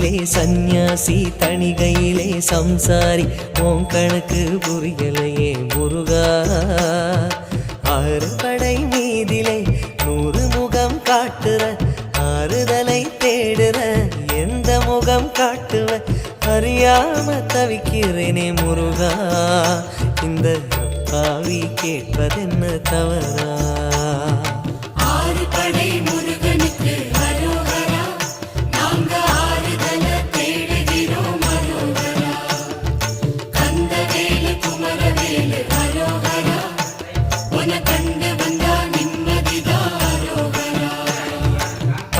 பழனியிலே சந்நியாசி தணிகையிலே சம்சாரி உன் கணக்கு புரியலையே முருகா. ஆறு படை மீதிலே நூறு முகம் காட்டுற ஆறுதலை தேடுற எந்த முகம் காட்டுவ அறியாம தவிக்கிறேனே முருகா. இந்த பாவி கேட்பதென்ன தவறா?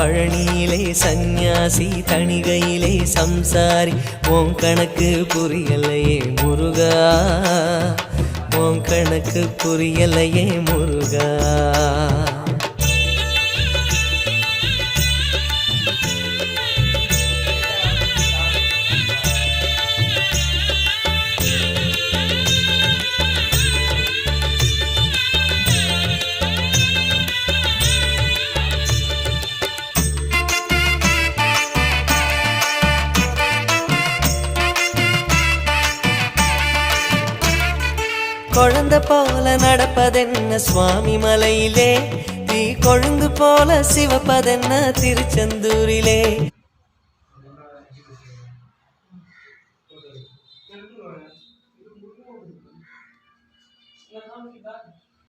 பழனியிலே சந்நியாசி தணிகையிலே சம்சாரி. உன் கணக்கு புரியலையே முருகா உன் கணக்கு புரியலையே முருகா. குழந்த போல நடப்பதென்ன சுவாமி மலையிலே தீ கொழுந்து போல சிவப்பதென்ன திருச்செந்தூரிலே